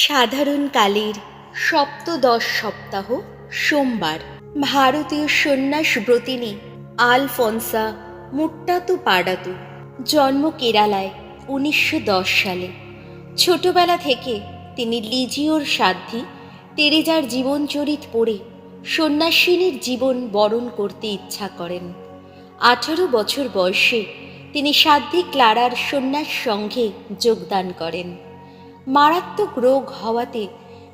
সাধারণকালের সপ্তদশ সপ্তাহ, সোমবার। ভারতীয় সন্ন্যাস ব্রতিনী আলফনসা মুট্টাতু পাডাতু জন্ম কেরালায় উনিশশো দশ সালে। ছোটবেলা থেকে তিনি লিজিওর সাধ্যি তেরেজার জীবনচরিত পড়ে সন্ন্যাসিনীর জীবন বরণ করতে ইচ্ছা করেন। আঠারো বছর বয়সে তিনি সাধ্যি ক্লারার সন্ন্যাস সংঘে যোগদান করেন। মারাত্মক রোগ হওয়াতে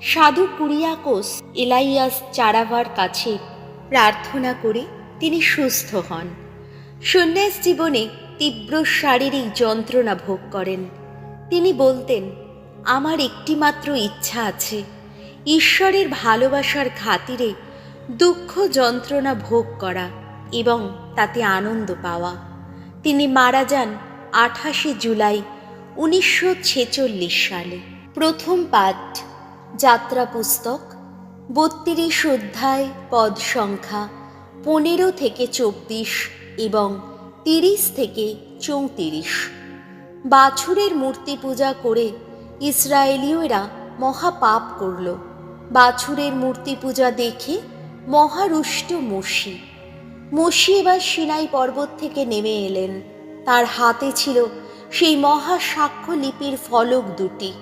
সাধু কুরিয়াকোস এলাইয়াস চারাভার কাছে প্রার্থনা করে তিনি সুস্থ হন। সন্ন্যাস জীবনে তীব্র শারীরিক যন্ত্রণা ভোগ করেন। তিনি বলতেন, আমার একটিমাত্র ইচ্ছা আছে। ঈশ্বরের ভালোবাসার খাতিরে দুঃখ যন্ত্রণা ভোগ করা এবং তাতে আনন্দ পাওয়া। তিনি মারা যান আঠাশে জুলাই উনিশশো ছেচল্লিশ সালে প্রথম পাঠ, যাত্রা পুস্তক, বত্রিশ অধ্যায়, পদ সংখ্যা, পনেরো থেকে চব্বিশ এবং তিরিশ থেকে চৌত্রিশ। বাছুরের মূর্তি পূজা করে ইসরায়েলীয়রা মহাপাপ করল। বাছুরের মূর্তি পূজা দেখে মহারুষ্ট মসি। মসি এবার সিনাই পর্বত থেকে নেমে এলেন। তার হাতে ছিল সেই মহা সাক্ষ্য লিপির ফলক দুটি।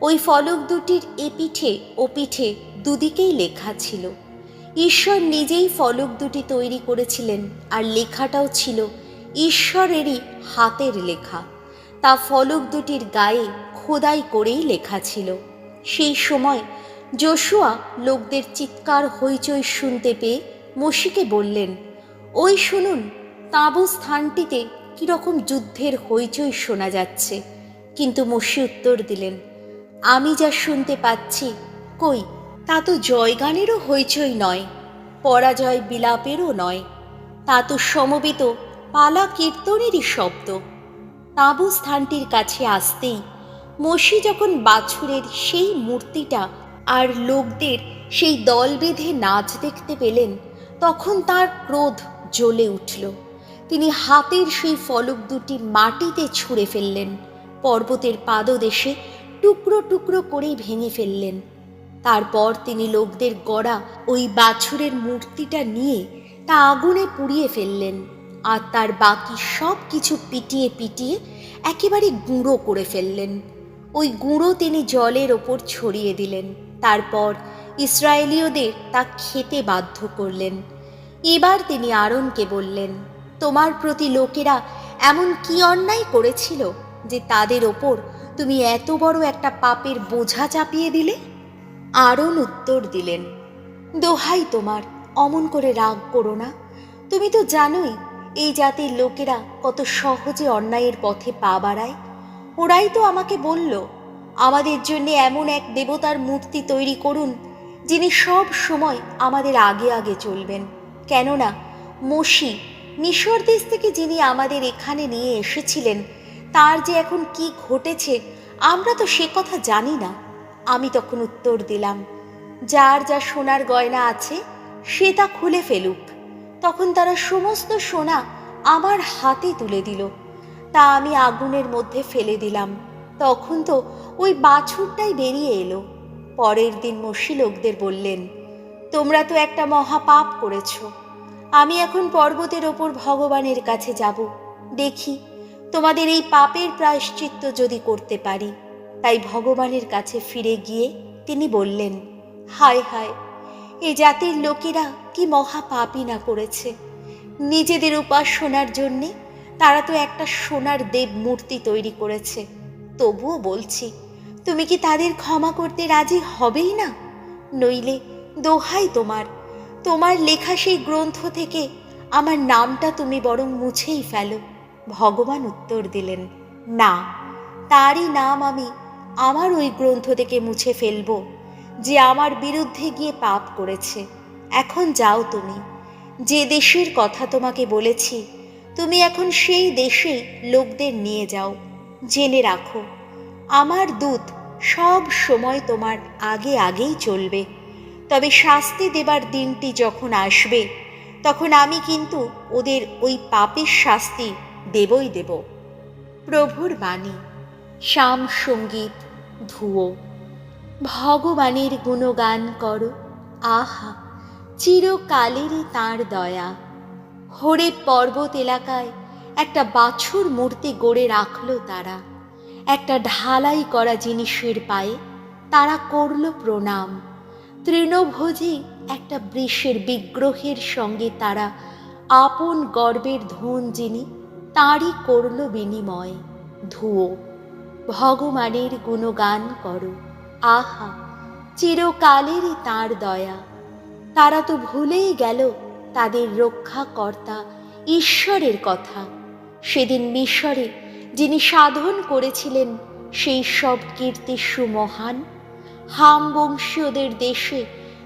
ওই ফলক দুটির এপিঠে ও পিঠে দুদিকেই লেখা ছিল। ঈশ্বর নিজেই ফলক দুটি তৈরি করেছিলেন আর লেখাটাও ছিল ঈশ্বরেরই হাতের লেখা। তা ফলক দুটির গায়ে খোদাই করেই লেখা ছিল। সেই সময় যশুয়া লোকদের চিৎকার, হইচই শুনতে পেয়ে মসিকে বললেন, ওই শুনুন, তাঁবু স্থানটিতে কীরকম যুদ্ধের হইচই শোনা যাচ্ছে। কিন্তু মসি উত্তর দিলেন, আমি যা শুনতে পাচ্ছি, কই? তা তো জয়গানেরও হইচই নয়, পরাজয় বিলাপেরও নয়। তা তো সমবেত পালা কীর্তনেরই শব্দ। তাঁবু স্থানটির কাছে আসতেই মসি যখন বাছুরের সেই মূর্তিটা আর লোকদের সেই দল বেঁধে নাচ দেখতে পেলেন, তখন তার ক্রোধ জ্বলে উঠল। তিনি হাতের সেই ফলক দুটি মাটিতে ছুঁড়ে ফেললেন। পর্বতের পাদদেশে টুকরো টুকরো করেই ভেঙে ফেললেন। তারপর তিনি লোকদের গড়া ওই বাছুরের মূর্তিটা নিয়ে তা আগুনে পুড়িয়ে ফেললেন আর তার বাকি সব কিছু পিটিয়ে পিটিয়ে একেবারে গুঁড়ো করে ফেললেন। ওই গুঁড়ো তিনি জলের ওপর ছড়িয়ে দিলেন। তারপর ইসরায়েলীয়দের তা খেতে বাধ্য করলেন। এবার তিনি আরনকে বললেন তোমার প্রতি লোকেরা এমন কি অন্যায় করেছিল যে তাদের ওপর তুমি এত বড় একটা পাপের বোঝা চাপিয়ে দিলে? আরন উত্তর দিলেন, দোহাই তোমার, অমন করে রাগ করো না। তুমি তো জানোই এই জাতির লোকেরা কত সহজে অন্যায়ের পথে পা বাড়ায়। ওরাই তো আমাকে বলল, আমাদের জন্য এমন এক দেবতার মূর্তি তৈরি করুন, যিনি সব সময় আমাদের আগে আগে চলবেন। কেননা মসি মিশর দেশ থেকে যিনি আমাদের এখানে নিয়ে এসেছিলেন, তার যে এখন কি ঘটেছে, আমরা তো সে কথা জানি না। আমি তখন উত্তর দিলাম, যার যা সোনার গয়না আছে, সে তা খুলে ফেলুক। তখন তারা সমস্ত সোনা আমার হাতে তুলে দিল। তা আমি আগুনের মধ্যে ফেলে দিলাম। তখন তো ওই বাছুরটাই বেরিয়ে এলো। পরের দিন মসি লোকদের বললেন, তোমরা তো একটা মহাপাপ করেছ। আমি এখন পর্বতের ওপর ভগবানের কাছে যাব। দেখি, তোমাদের এই পাপের প্রায়শ্চিত্ত যদি করতে পারি। তাই ভগবানের কাছে ফিরে গিয়ে তিনি বললেন, হায় হায়, এ জাতির লোকেরা কি মহা পাপই না করেছে। নিজেদের উপাসনার জন্যে তারা তো একটা সোনার দেব মূর্তি তৈরি করেছে। তবুও বলছি, তুমি কি তাদের ক্ষমা করতে রাজি হবেই না? নইলে দোহাই তোমার তোমার লেখা সেই গ্রন্থ থেকে আমার নামটা তুমি বরং মুছেই ফেলো। ভগবান উত্তর দিলেন, না, তারই নাম আমি আমার ওই গ্রন্থ থেকে মুছে ফেলব, যে আমার বিরুদ্ধে গিয়ে পাপ করেছে। এখন যাও তুমি, যে দেশের কথা তোমাকে বলেছি, তুমি এখন সেই দেশেই লোকদের নিয়ে যাও। জেনে রাখো, আমার দূত সব সময় তোমার আগে আগেই চলবে। তবে শাস্তি দেবার দিনটি যখন আসবে, তখন আমি কিন্তু ওদের ওই পাপের শাস্তি দেবই দেব। প্রভুর বাণী, শ্যাম সংগীত, ধুয়ো। ভগবানের গুণগান করো, আহা, চিরকালেরই তাঁর দয়া। হরে পর্বত এলাকায় একটা বাছুর মূর্তি গড়ে রাখল তারা। একটা ঢালাই করা জিনিসের পায়ে তারা করল প্রণাম। তৃণভোজী একটা বৃষের বিগ্রহের সঙ্গে তারা আপন গর্বের ধন যিনি, তাঁরই করল বিনিময়। ধুয়ো, ভগবানের গুণগান করো। আহা, চিরকালেরই তাঁর দয়া। তারা তো ভুলেই গেল তাদের রক্ষাকর্তা ঈশ্বরের কথা। সেদিন মিশরে যিনি সাধন করেছিলেন, সেই সব কীর্তি সুমহান হাম বংশীয়দের দেশে,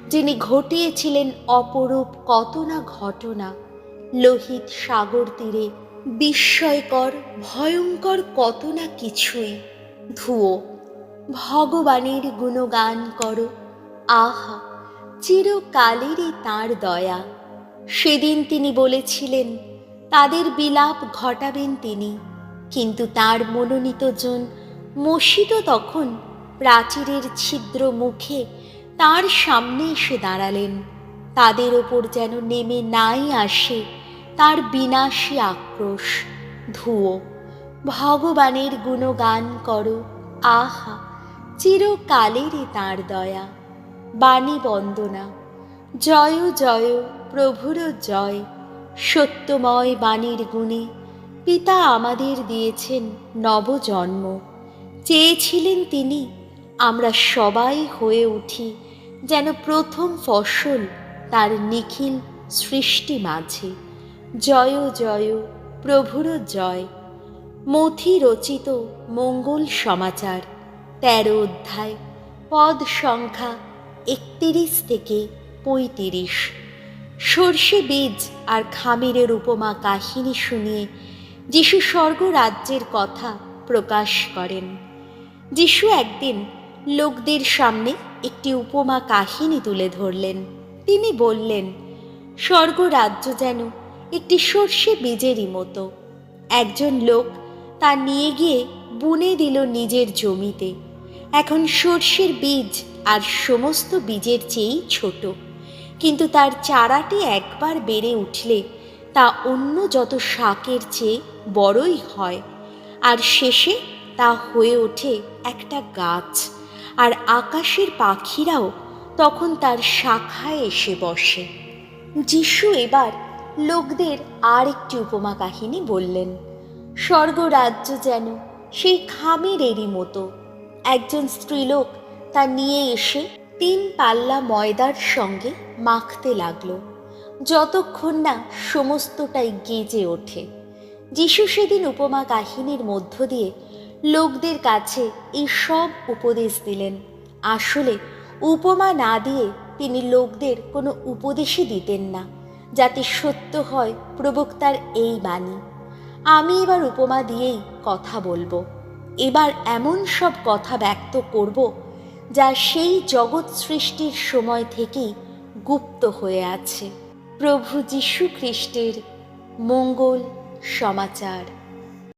যিনি ঘটিয়েছিলেন অপরূপ কত না ঘটনা, লোহিত সাগর তীরে বিস্ময়কর, ভয়ঙ্কর কত না কিছুই। ধুয়ো, ভগবানের গুণগান করো, আহা, চিরকালেরই তাঁর দয়া। সেদিন তিনি বলেছিলেন, তাদের বিলাপ ঘটাবেন তিনি, কিন্তু তার মনোনীত জন মসিত তখন প্রাচীরের ছিদ্র মুখে তার সামনে এসে দাঁড়ালেন। তাদের ওপর যেন নেমে নাই আসে তার বিনাশী আক্রোশ। ধুয়ো, ভগবানের গুণগান করো, আহা চিরকালেরই তাঁর দয়া। বাণী বন্দনা, জয় জয়, প্রভুর জয়। সত্যময় বাণীর গুণে পিতা আমাদের দিয়েছেন নবজন্ম। চেয়েছিলেন তিনি আমরা সবাই হয়ে উঠি যেন প্রথম ফসল তার নিখিল সৃষ্টি মাঝে। জয় জয়, প্রভুর জয়। মথি রচিত মঙ্গল সমাচার, তেরো অধ্যায়, পদ সংখ্যা একতিরিশ থেকে পঁয়ত্রিশ। সর্ষে বীজ আর খামিরের উপমা কাহিনী শুনিয়ে যিশু স্বর্গ রাজ্যের কথা প্রকাশ করেন। যিশু একদিন লোকদের সামনে একটি উপমা কাহিনী তুলে ধরলেন। তিনি বললেন, স্বর্গ রাজ্য যেন একটি সর্ষে বীজেরই মতো। একজন লোক তা নিয়ে গিয়ে বুনে দিল নিজের জমিতে। এখন সর্ষের বীজ আর সমস্ত বীজের চেয়েই ছোট। কিন্তু তার চারাটি একবার বেড়ে উঠলে তা অন্য যত শাকের চেয়ে বড়ই হয়। আর শেষে তা হয়ে ওঠে একটা গাছ। আর আকাশের পাখিরাও তখন তার শাখায় এসে বসে। যিশু এবার লোকদের আর একটি উপমা কাহিনী বললেন, স্বর্গরাজ্য যেন সেই খামিরেরই মতো। একজন স্ত্রীলোক তা নিয়ে এসে তিন পাল্লা ময়দার সঙ্গে মাখতে লাগল। যতক্ষণ না সমস্তটাই গেজে ওঠে। যিশু সেদিন উপমা কাহিনীর মধ্য দিয়ে লোকদের কাছে এই সব উপদেশ দিলেন। আসলে উপমা না দিয়ে তিনি লোকদের কোনো উপদেশই দিতেন না, যাতে সত্য হয় প্রবক্তার এই বাণী। আমি এবার উপমা দিয়েই কথা বলব। এবার এমন সব কথা ব্যক্ত করব, যা সেই জগৎ সৃষ্টির সময় থেকেই গুপ্ত হয়ে আছে। প্রভু যীশু খ্রিস্টের মঙ্গল সমাচার।